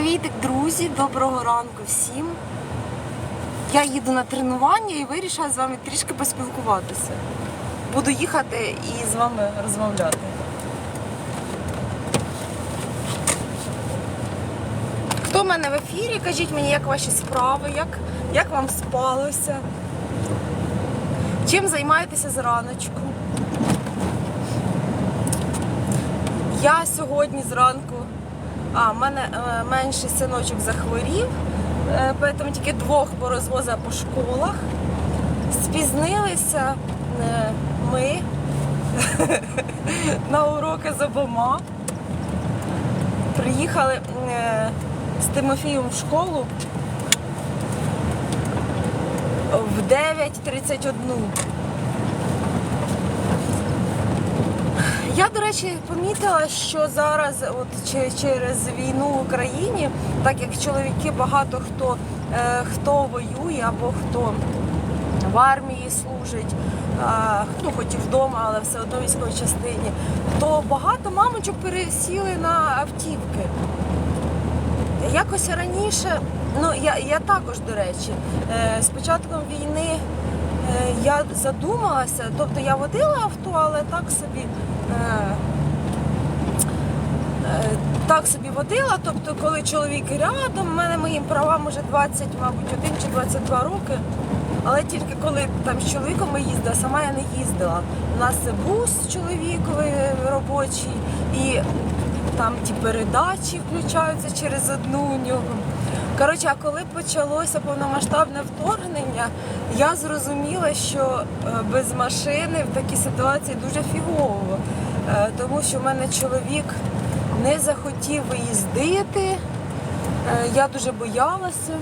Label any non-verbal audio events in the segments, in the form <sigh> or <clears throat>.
Привітик, друзі! Доброго ранку всім. Я їду на тренування і вирішила з вами трішки поспілкуватися. Буду їхати і з вами розмовляти. Хто в мене в ефірі? Кажіть мені, як ваші справи, як, як вам спалося? Чим займаєтеся зраночку? Я сьогодні зранку, а в мене е, менший синочок захворів, е, тому тільки двох порозвозила по школах. Спізнилися е, ми <laughs> на уроки з обома. Приїхали з Тимофієм в школу в 9.31. Я, до речі, помітила, що зараз, от через війну в Україні, так як чоловіки багато хто, е, хто воює або хто в армії служить, а, ну хоч і вдома, але все одно військовій частині, то багато мамочок пересіли на автівки. Якось раніше, ну я, я також, до речі, е, з початком війни е, я задумалася, тобто я водила авто, але так собі. Е, е, Так собі водила, тобто коли чоловік рядом, в мене моїм правам уже 20, мабуть, 1 чи 22 роки. Але тільки коли там з чоловіком ми їздили, сама я не їздила. У нас бус чоловіковий робочий, і там ті передачі включаються через одну нього. Коротше, а коли почалося повномасштабне вторгнення, я зрозуміла, що е, без машини в такій ситуації дуже фігово. Е, Тому що в мене чоловік не захотів виїздити. Е, Я дуже боялася.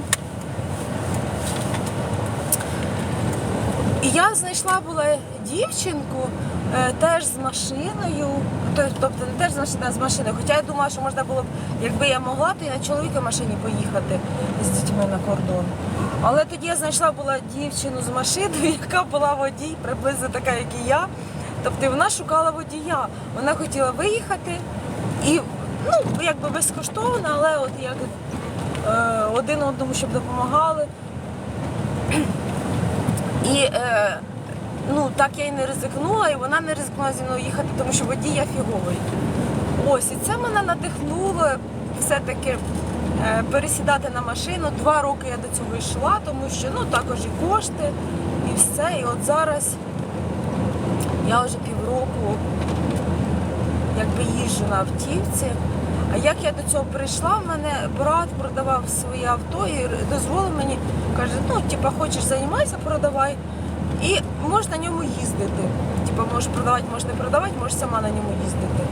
І я знайшла була дівчинку е, теж з машиною, тобто не теж з машиною, а з машиною. Хоча я думала, що можна було б, якби я могла, то і на чоловіка машині поїхати з дітьми на кордон. Але тоді я знайшла була дівчину з машиною, <laughs> яка була водій, приблизно така, як і я. Тобто вона шукала водія. Вона хотіла виїхати і ну, якби безкоштовно, але от як е, один одному, щоб допомагали. І е, ну, так я і не ризикнула, і вона не ризикнула зі мною їхати, тому що водій я фіговий. Ось, і це мене надихнуло все-таки е, пересідати на машину. Два роки я до цього йшла, тому що ну, також і кошти, і все. І от зараз я вже півроку якби їжджу на автівці. А як я до цього прийшла, в мене брат продавав своє авто і дозволив мені, каже, ну, типа, хочеш займайся, продавай. І можеш на ньому їздити. Типа, можеш продавати, можеш не продавати, можеш сама на ньому їздити.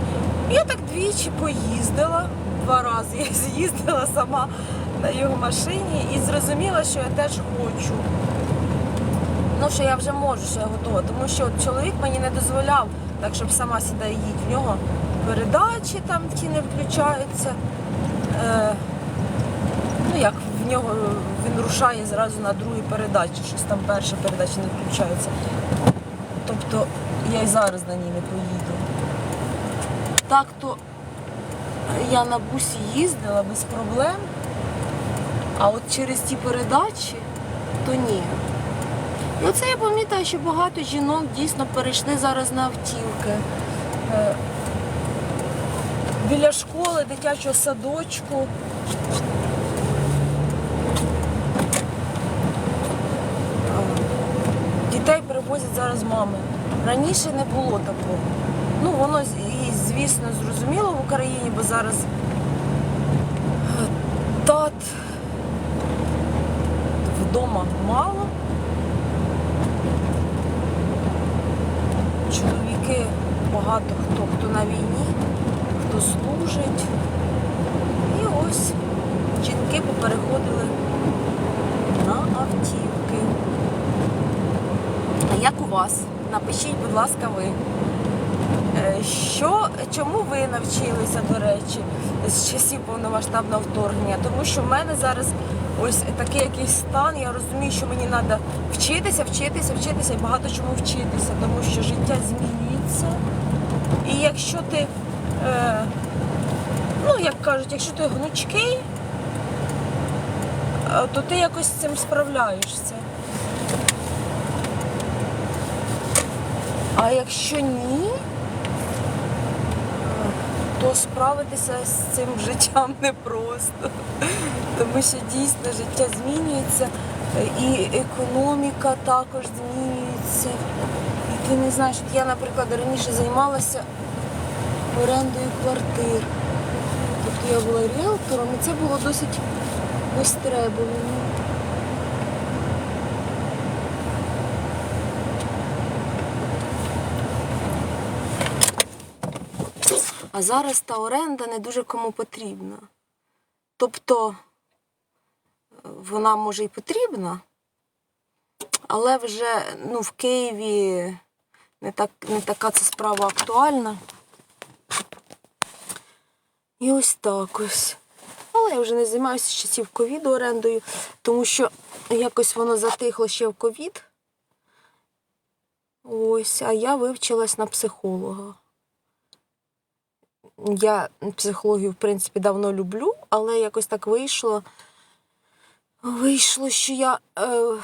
Я так двічі поїздила, два рази я <laughs> з'їздила сама на його машині і зрозуміла, що я теж хочу. Ну, що я вже можу, що я готова. Тому що чоловік мені не дозволяв, так щоб сама сідай їдь. В нього передачі там ті не включаються. Е, ну як в нього він рушає зразу на другій передачі, щось там перша передача не включається. Тобто я й зараз на ній не поїду. Так то я на бусі їздила без проблем, а от через ті передачі то ні. Оце я помітила, що багато жінок дійсно перейшли зараз на автівки. Біля школи, дитячого садочку. Дітей перевозять зараз мами. Раніше не було такого. Ну, воно і, звісно, зрозуміло в Україні, бо зараз е, тат вдома мало. чоловіки багато хто, хто на війні, хто служить. І ось жінки попереходили на автівки. А як у вас? Напишіть, будь ласка, ви. Е, Що, чому ви навчилися, до речі, з часів повномасштабного вторгнення? Тому що в мене зараз ось такий якийсь стан, я розумію, що мені треба вчитися, вчитися, вчитися і багато чому вчитися, тому що життя змінюється. І якщо ти, е, ну як кажуть, якщо ти гнучкий, е, то ти якось з цим справляєшся. А якщо ні, то справитися з цим <laughs> життям непросто. Тому що дійсно життя змінюється, і економіка також змінюється. І ти не знаєш, я, наприклад, раніше займалася орендою квартир. Тобто я була ріелтором, і це було досить востребовано. А зараз та оренда не дуже кому потрібна. Тобто е, вона може і потрібна, але вже ну, в Києві не, так, не така ця справа актуальна. І ось так ось. Але я вже не займаюся часів ковіду орендою, тому що якось воно затихло ще в ковід. Ось, а я вивчилась на психолога. Я психологію, в принципі, давно люблю, але якось так вийшло. Вийшло, що я е,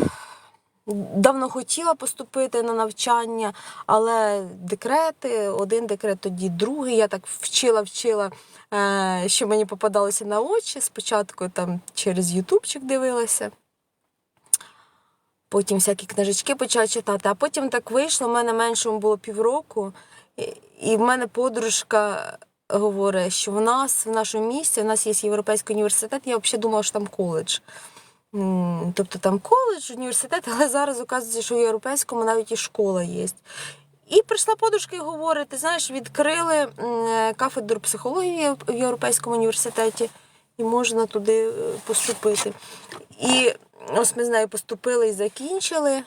давно хотіла поступити на навчання, але декрети, один декрет, тоді другий. Я так вчила, вчила, е, що мені попадалося на очі. Спочатку там через Ютубчик дивилася. Потім всякі книжечки почала читати, а потім так вийшло, в мене меншому було півроку, і, в мене подружка говорить, що в нас в нашому місті в нас є європейський університет. Я взагалі думала, що там коледж. Тобто там коледж, університет, <laughs> але зараз оказується, що в європейському навіть і школа є. І прийшла подушка і говорить: ти знаєш, відкрили кафедру психології в Європейському університеті, і можна туди е, поступити. І ось ми з нею поступили і закінчили.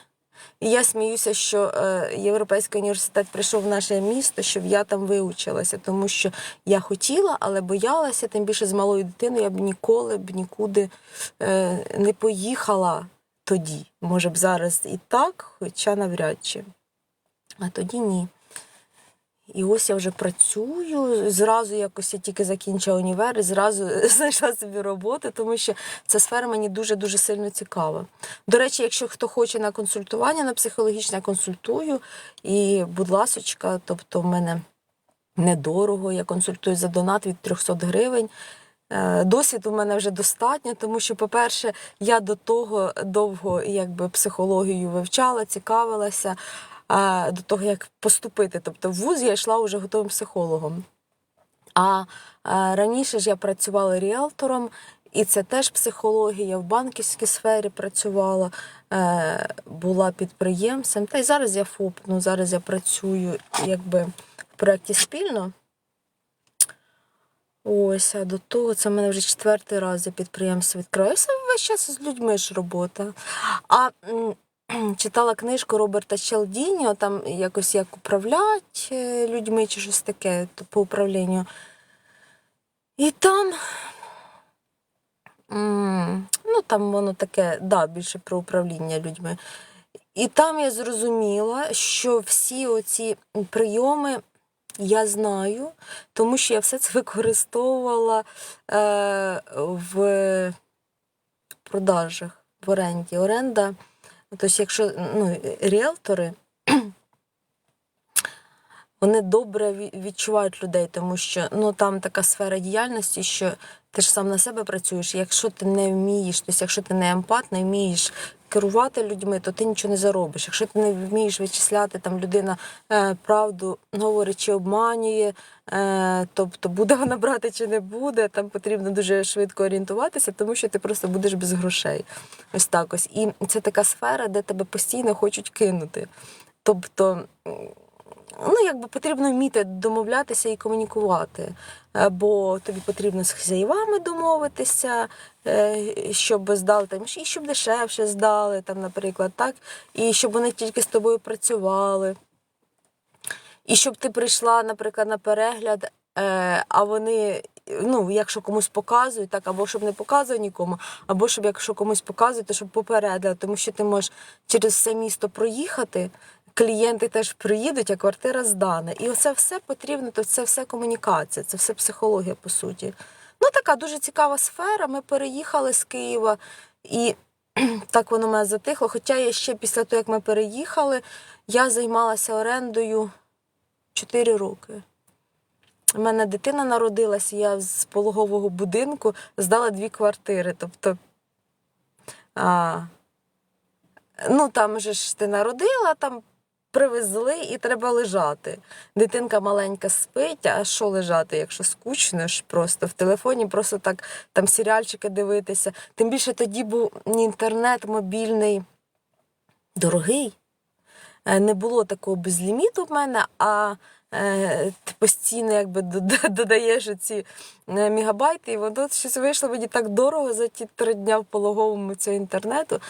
І я сміюся, що е, Європейський університет прийшов в наше місто, щоб я там вивчилася, тому що я хотіла, але боялася, тим більше з малою дитиною я б ніколи б нікуди е, не поїхала тоді. Може б зараз і так, хоча навряд чи. А тоді ні. І ось я вже працюю. Зразу якось я тільки закінчила універ, і зразу <laughs> знайшла собі роботу, тому що ця сфера мені дуже-дуже сильно цікава. До речі, якщо хто хоче на консультування на психологічне, я консультую. І, будь ласочка, тобто в мене недорого, я консультую за донат від 300 гривень. Е, Досвід у мене вже достатньо, тому що, по-перше, я до того довго якби, психологію вивчала, цікавилася а, до того, як поступити. Тобто в вуз я йшла вже готовим психологом. А, а раніше ж я працювала ріелтором, і це теж психологія. В банківській сфері працювала, е, була підприємцем. Та й зараз я ФОП, ну зараз я працюю якби в проєкті спільно. Ось, а до того це в мене вже четвертий раз я підприємство відкриваю. Все весь час з людьми ж робота. А <clears throat> читала книжку Роберта Челдініо, там якось як управлять е, людьми чи щось таке по управлінню. І там. Ну, там воно таке, да, більше про управління людьми. І там я зрозуміла, що всі оці прийоми я знаю, тому що я все це використовувала е, в продажах, в оренді. Оренда, тобто, якщо ну, ріелтори, вони добре відчувають людей, тому що ну, там така сфера діяльності, що ти ж сам на себе працюєш. Якщо ти не вмієш, тобто, якщо ти не емпат, не вмієш керувати людьми, то ти нічого не заробиш. Якщо ти не вмієш вичисляти, там людина е, правду говорить чи обманює, е, тобто буде вона брати чи не буде, там потрібно дуже швидко орієнтуватися, тому що ти просто будеш без грошей. Ось так ось. І це така сфера, де тебе постійно хочуть кинути. Тобто. Ну, якби потрібно вміти домовлятися і комунікувати, Е, бо тобі потрібно з хазяївами домовитися, е, щоб здали там, і щоб дешевше здали, там, наприклад, так, і щоб вони тільки з тобою працювали. І щоб ти прийшла, наприклад, на перегляд, е, а вони, ну, якщо комусь показують, так, або щоб не показує нікому, або щоб якщо комусь показують, то щоб попередили, тому що ти можеш через все місто проїхати. Клієнти теж приїдуть, а квартира здана. І оце все потрібно, то це все комунікація, це все психологія, по суті. Ну, така дуже цікава сфера. Ми переїхали з Києва, І <clears throat> так воно мене затихло. Хоча я ще після того, як ми переїхали, я займалася орендою 4 роки. У мене дитина народилася, я з пологового будинку здала дві квартири. Тобто, а, ну там же ж ти народила, там привезли і треба лежати. Дитинка маленька спить, а що лежати, якщо скучно ж просто в телефоні, просто так там серіальчики дивитися. Тим більше тоді був інтернет мобільний дорогий. Е, Не було такого безліміту в мене, а е, ти постійно якби додаєш ці мегабайти, і воно щось вийшло мені так дорого за ті три дня в пологовому цього інтернету.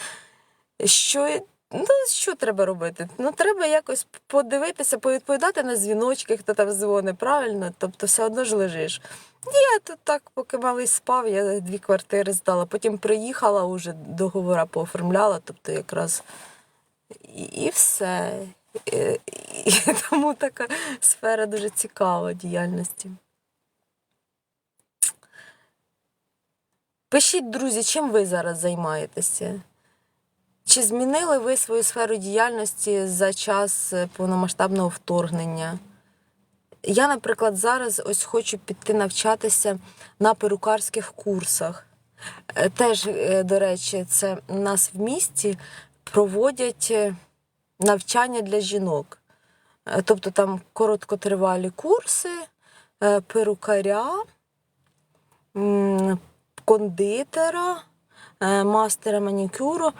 Що, ну, що треба робити? Ну, треба якось подивитися, повідповідати на дзвіночки, хто там дзвонить, правильно? Тобто все одно ж лежиш. Я тут так, поки малий спав, я дві квартири здала. Потім приїхала, уже договора пооформляла, тобто якраз і, і все. І, і, <laughs> тому така сфера дуже цікава діяльності. Пишіть, друзі, чим ви зараз займаєтеся? Чи змінили ви свою сферу діяльності за час е, повномасштабного вторгнення? Я, наприклад, зараз ось хочу піти навчатися на перукарських курсах. Е, Теж, е, до речі, це у нас в місті проводять навчання для жінок. Тобто там короткотривалі курси, перукаря, кондитера, мастера манікюру.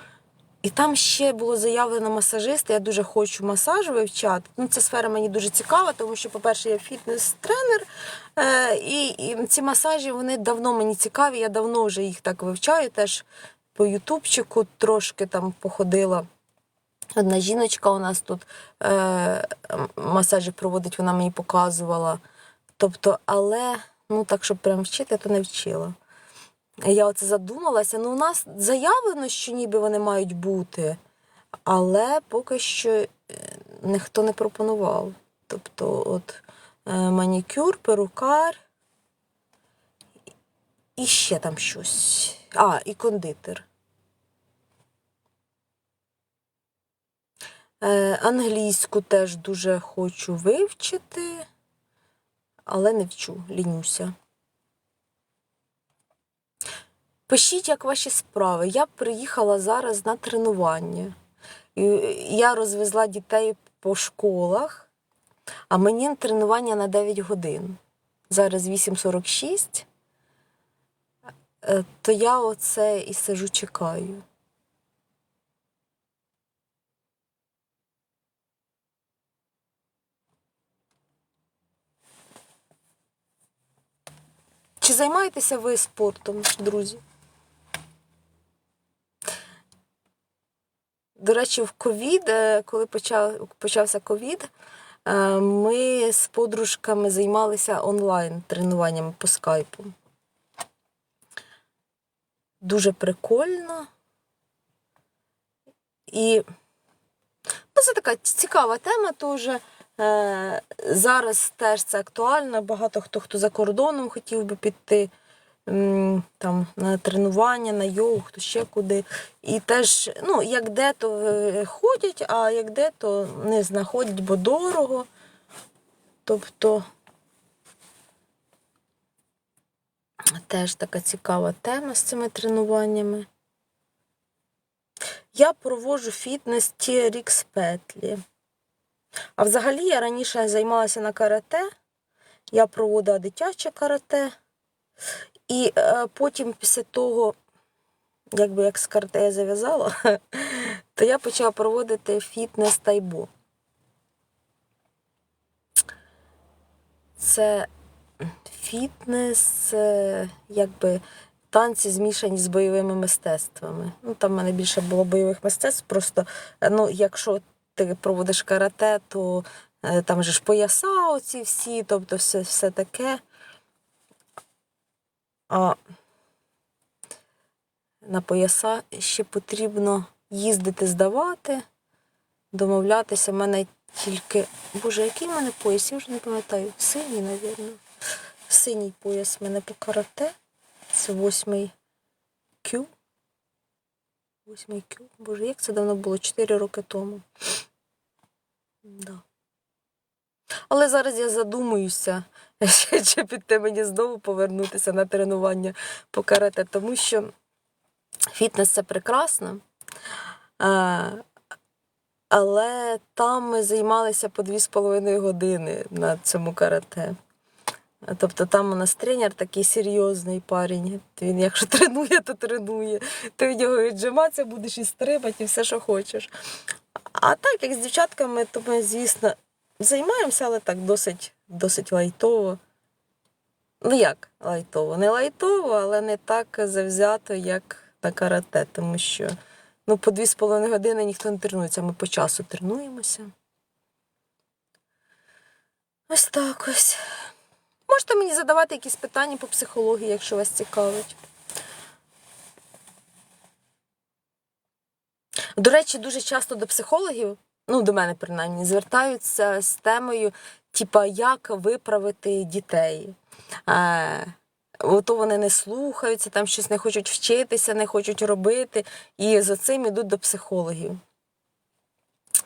І там ще було заявлено масажиста. Я дуже хочу масаж вивчати. Ну, ця сфера мені дуже цікава, тому що, по-перше, я фітнес-тренер. Е, і, і ці масажі вони давно мені цікаві. Я давно вже їх так вивчаю. Теж по Ютубчику трошки там походила. Одна жіночка у нас тут е, масажі проводить, вона мені показувала. Тобто, але ну так, щоб прям вчити, то не вчила. Я оце задумалася. Ну, у нас заявлено, що ніби вони мають бути, але поки що е, ніхто не пропонував. Тобто, от е, манікюр, перукар і ще там щось. А, і кондитер. Е, англійську теж дуже хочу вивчити, але не вчу, лінюся. Пишіть, як ваші справи. Я приїхала зараз на тренування. Я розвезла дітей по школах, а мені тренування на 9 годин. Зараз 8.46. Е, То я оце і сижу, чекаю. Чи займаєтеся ви спортом, друзі? До речі, в ковід, е, коли почав, почався ковід, е, ми з подружками займалися онлайн тренуваннями по скайпу. Дуже прикольно. І ну, це така цікава тема теж. Е, Зараз теж це актуально. Багато хто хто за кордоном хотів би піти там, на тренування, на йогу, хто ще куди. І теж, ну, як де, то е, ходять, а як де, то не знаходять, бо дорого. Тобто теж така цікава тема з цими тренуваннями. Я проводжу фітнес TRX петлі. А взагалі я раніше займалася на карате, я проводила дитяче карате, і е, потім після того, якби як з карате я зав'язала, <laughs> то я почала проводити фітнес тайбо. Це фітнес, е, якби танці змішані з бойовими мистецтвами. Ну, там в мене більше було бойових мистецтв. Просто, е, ну, якщо ти проводиш карате, то е, там же ж пояса оці всі, тобто все, все таке. А на пояса ще потрібно їздити, здавати, домовлятися. У мене тільки. Боже, який в мене пояс? Я вже не пам'ятаю. Синій, мабуть. Синій пояс в мене по карате. Це восьмий Q. Восьмий кюб. Боже, як це давно було? Чотири роки тому. Да. Але зараз я задумуюся, чи- піти мені знову повернутися на тренування по карате, тому що фітнес це прекрасно. Але там ми займалися по 2,5 години на цьому карате. Тобто там у нас тренер такий серйозний парень. Він якщо тренує, то тренує. Ти в нього віджиматися будеш і стрибати, і все, що хочеш. А так, як з дівчатками, то ми, звісно, займаємося, але так досить, досить лайтово. Ну як лайтово? Не лайтово, але не так завзято, як на карате, тому що ну, по 2,5 години ніхто не тренується, ми по часу тренуємося. Ось так ось. Можете мені задавати якісь питання по психології, якщо вас цікавить. До речі, дуже часто до психологів, ну до мене принаймні, звертаються з темою, типа, як виправити дітей. Е, Ото вони не слухаються, там щось не хочуть вчитися, не хочуть робити, і за цим йдуть до психологів.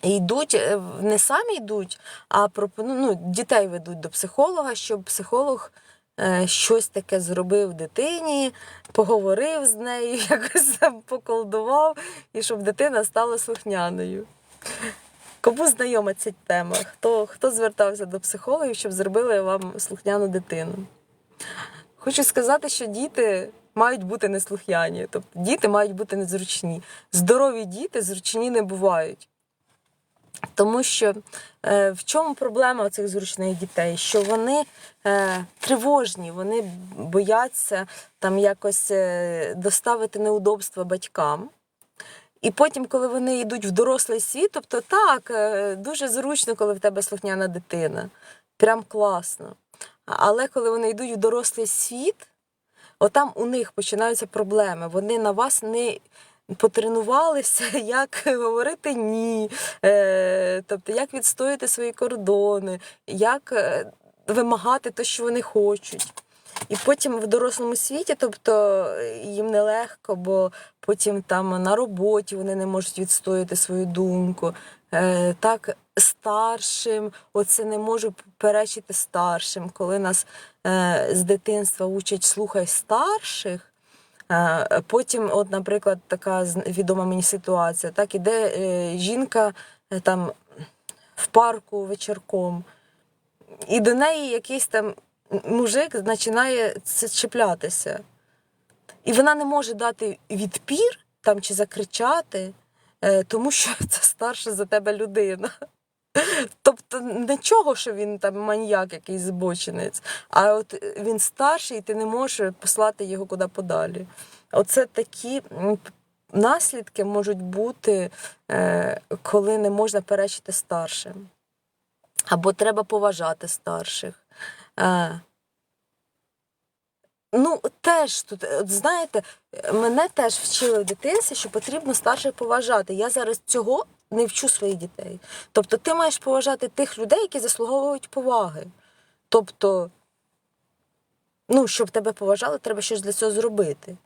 І йдуть, е, не самі йдуть, а пропону- ну, дітей ведуть до психолога, щоб психолог е, щось таке зробив дитині, поговорив з нею, <laughs> якось там поколдував, і щоб дитина стала слухняною. Кому знайома ця тема? Хто, хто звертався до психологів, щоб зробили вам слухняну дитину? Хочу сказати, що діти мають бути неслухняні, тобто діти мають бути незручні. Здорові діти зручні не бувають. Тому що е, в чому проблема цих зручних дітей? Що вони е, тривожні, вони бояться там якось е, доставити неудобства батькам. І потім, коли вони йдуть в дорослий світ, тобто так, е, дуже зручно, коли в тебе слухняна дитина. Прям класно. Але коли вони йдуть в дорослий світ, отам у них починаються проблеми. Вони на вас не потренувалися, <laughs> як говорити ні, е, тобто як відстояти свої кордони, як е, вимагати те, що вони хочуть. І потім в дорослому світі, тобто їм нелегко, бо потім там на роботі вони не можуть відстояти свою думку. Е, так, старшим, оце не можу перечити старшим, коли нас е, з дитинства учать слухай старших. Е, Потім, от, наприклад, така відома мені ситуація, так іде е, жінка е, там в парку вечірком, і до неї якийсь там мужик починає чіплятися. І вона не може дати відпір там чи закричати, е, тому що <laughs> це старша за тебе людина. Тобто нічого, що він там маніяк, якийсь збочинець, а от він старший, і ти не можеш послати його куди подалі. Оце такі наслідки можуть бути, е, коли не можна перечити старшим. Або треба поважати старших. Е, Ну, теж тут, от знаєте, мене теж вчили в дитинстві, що потрібно старших поважати. Я зараз цього не вчу своїх дітей. Тобто, ти маєш поважати тих людей, які заслуговують поваги. Тобто, ну, щоб тебе поважали, треба щось для цього зробити.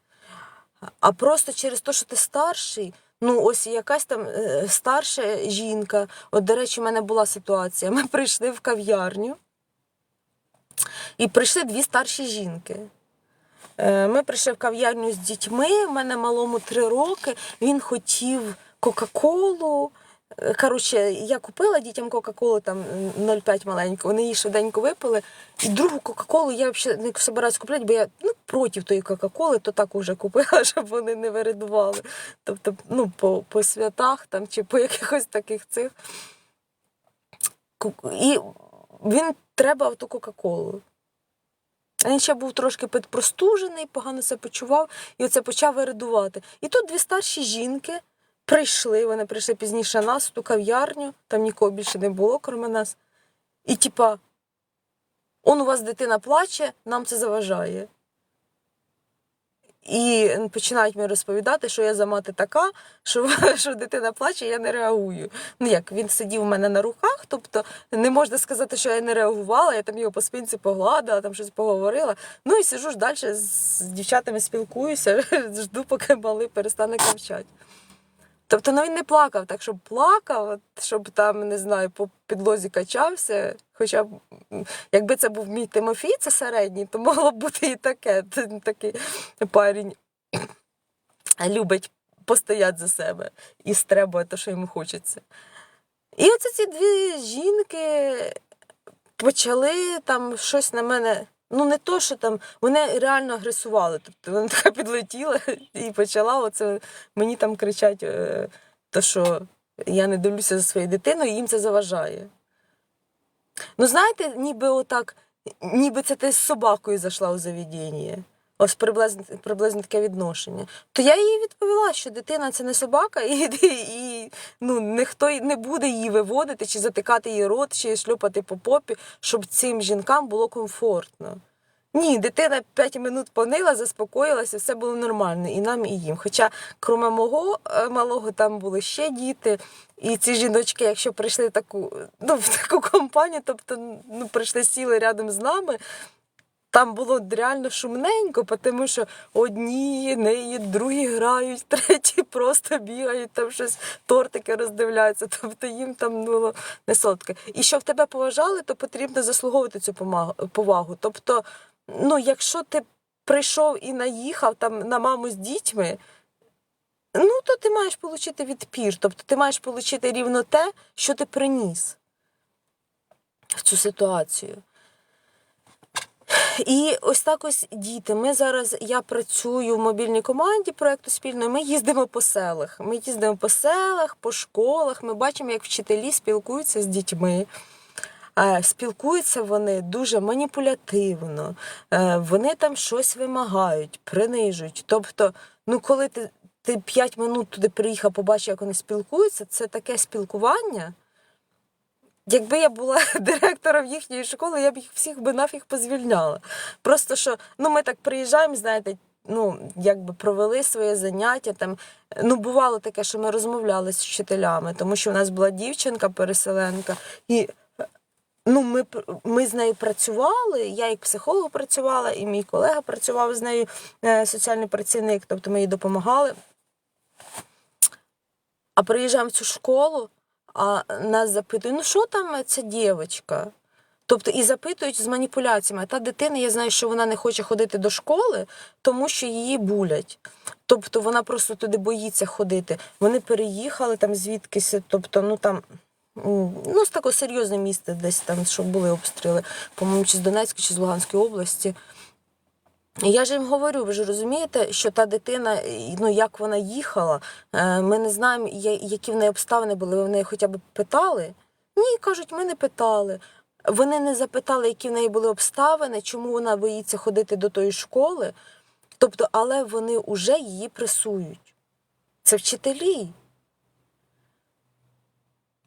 А просто через те, що ти старший, ну ось якась там е, старша жінка. От, до речі, у мене була ситуація. Ми прийшли в кав'ярню, і прийшли дві старші жінки. Е, Ми прийшли в кав'ярню з дітьми. У мене малому три роки. Він хотів Кока-Колу. Е, Коротше, я купила дітям Кока-Колу там 0,5 маленьку. Вони її швиденько випили. І другу Кока-Колу я взагалі не собираюсь купляти, бо я ну, проти тої Кока-Коли, то так уже купила, <laughs> щоб вони не виридували. Тобто, ну, по, по святах там чи по якихось таких цих. І він треба ту Кока-Колу. Він ще був трошки підпростужений, погано себе почував, і оце почав виридувати. І тут дві старші жінки прийшли, вони прийшли пізніше нас ту кав'ярню, там нікого більше не було, крім нас. І типа, он у вас дитина плаче, нам це заважає. І починають мені розповідати, що я за мати така, що, <laughs> що дитина плаче, я не реагую. Ну як він сидів у мене на руках, тобто не можна сказати, що я не реагувала, я там його по спинці погладила, там щось поговорила. Ну і сижу ж далі з дівчатами спілкуюся, <laughs> жду, поки мали перестане кричати. Тобто ну, він не плакав, так щоб плакав, щоб там, не знаю, по підлозі качався. Хоча якби це був мій Тимофій, це середній, то могло б бути і таке. Такий парень <clears throat> любить постояти за себе і стребує те, що йому хочеться. І оце ці дві жінки почали там щось на мене. Ну, не то, що там вони реально агресували. Тобто вона така підлетіла <laughs> і почала оце мені там кричать, е, то, що я не дивлюся за своєю дитиною, і їм це заважає. Ну, знаєте, ніби отак, ніби це ти з собакою зайшла у заведення. Ось приблизно, приблизно таке відношення. То я їй відповіла, що дитина це не собака, <laughs> і, і, ну, ніхто не буде її виводити, чи затикати її рот, чи шльопати по попі, щоб цим жінкам було комфортно. Ні, дитина 5 минут понила, заспокоїлася, все було нормально, і нам, і їм. Хоча, крім мого е, малого, там були ще діти, і ці жіночки, якщо прийшли таку, ну, в таку компанію, тобто ну, прийшли сіли рядом з нами, там було реально шумненько, тому що одні неї, другі грають, <laughs> треті просто бігають, там щось тортики роздивляються. Тобто їм там було не солодке. І щоб тебе поважали, то потрібно заслуговувати цю повагу. Тобто, ну, якщо ти прийшов і наїхав там на маму з дітьми. Ну, то ти маєш отримати відпір. Тобто ти маєш отримати рівно те, що ти приніс в цю ситуацію. І ось так ось діти. Ми зараз я працюю в мобільній команді проекту спільної. Ми їздимо по селах. Ми їздимо по селах, по школах. Ми бачимо, як вчителі спілкуються з дітьми. Спілкуються вони дуже маніпулятивно, Е, вони там щось вимагають, принижують. Тобто, ну коли ти, ти 5 минут туди приїхав, побачив, як вони спілкуються, це таке спілкування. Якби я була <laughs> директором їхньої школи, я б їх всіх би нафіг позвільняла. Просто що ну ми так приїжджаємо, знаєте, ну якби провели своє заняття. Там ну бувало таке, що ми розмовляли з вчителями, тому що в нас була дівчинка переселенка, і ну ми, ми з нею працювали. Я як психолог працювала, і мій колега працював з нею, е, соціальний працівник, тобто ми їй допомагали. А приїжджаємо в цю школу, а нас запитують, ну що там ця дівчинка? Тобто і запитують з маніпуляціями. Та дитина, я знаю, що вона не хоче ходити до школи, тому що її булять. Тобто вона просто туди боїться ходити. Вони переїхали там звідкись, тобто, ну там. Ну, з такого серйозне місце, десь там, що були обстріли, по-моєму, чи з Донецької, чи з Луганської області. Я ж їм говорю, ви ж розумієте, що та дитина, ну як вона їхала, е, ми не знаємо, які в неї обставини були. Ви в неї хоча б питали? Ні, кажуть, ми не питали. Вони не запитали, які в неї були обставини, чому вона боїться ходити до тої школи. Тобто, але вони вже її пресують. Це вчителі.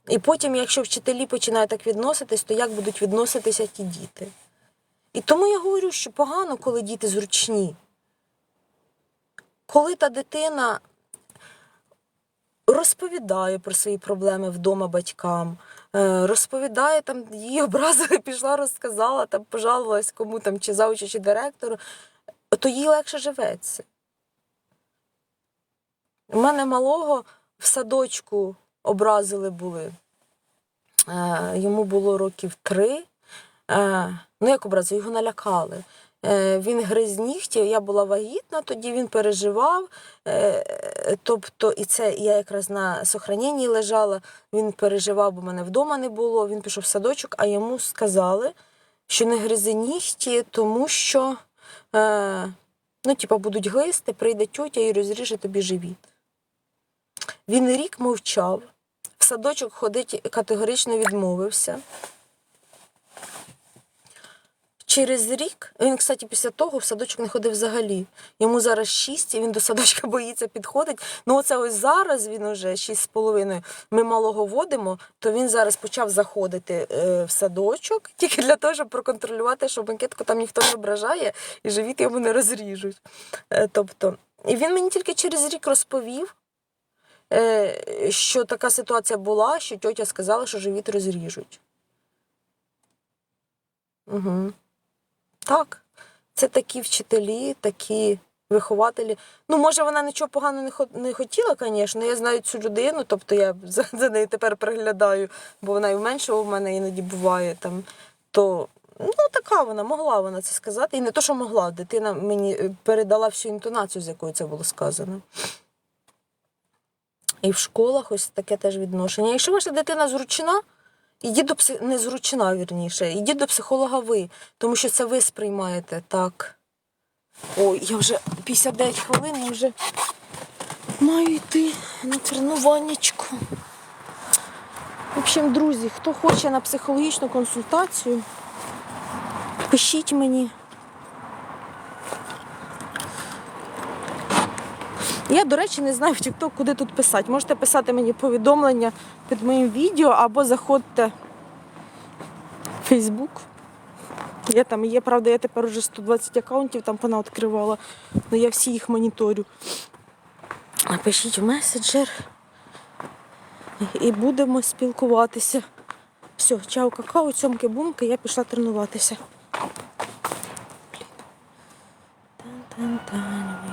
І потім, якщо вчителі починають так відноситись, то як будуть відноситися ті діти? І тому я говорю, що погано, коли діти зручні. Коли та дитина розповідає про свої проблеми вдома батькам, е, розповідає там, її образили, <laughs> пішла, розказала, там пожалувалась кому там, чи заучу, чи директору, то їй легше живеться. У мене малого в садочку образили були. Е, Йому було років три. Е, Ну, як образили, його налякали. Е, Він гриз нігті, я була вагітна, тоді він переживав. Е, Тобто, і це я якраз на сохраненні лежала. Він переживав, бо мене вдома не було. Він пішов в садочок, а йому сказали, що не гризи нігті, тому що ну, типа, будуть глисти, прийде тьотя і розріже тобі живіт. Він рік мовчав, в садочок ходить категорично відмовився. Через рік, він, кстати, після того в садочок не ходив взагалі. Йому зараз 6, і він до садочка <laughs> боїться підходить. Ну, оце ось зараз він уже 6 з половиною. Ми малого водимо, то він зараз почав заходити е, в садочок <laughs> тільки для того, щоб проконтролювати, що банкетку там ніхто не ображає і живіт йому не розріжуть. Е, тобто, і він мені тільки через рік розповів, е, що така ситуація була, що тьотя сказала, що живіт розріжуть. Угу. Так, це такі вчителі, такі вихователі. Ну, може, вона нічого поганого не, хотіла, звісно. Я знаю цю людину, тобто я за, за нею тепер приглядаю, бо вона і меншого в мене іноді буває там. То ну, така вона, могла вона це сказати. І не то, що могла, дитина мені е, передала всю інтонацію, з якою це було сказано. І в школах ось таке теж відношення. Якщо ваша дитина зручна, ідіть до псих... не зручна, вірніше, ідіть до психолога ви, тому що це ви сприймаєте так. Ой, я вже 59 хвилин, я вже маю йти на тренуваннячку. В общем, друзі, хто хоче на психологічну консультацію, пишіть мені. Я, до речі, не знаю в TikTok, куди тут писати. Можете писати мені повідомлення під моїм відео або заходьте в Facebook. Я там є, правда, я тепер уже 120 аккаунтів там вона відкривала, але я всі їх моніторю. Напишіть в меседжер і будемо спілкуватися. Все, чао, какао, цьомки бумки, я пішла тренуватися. Тан-тан-тан.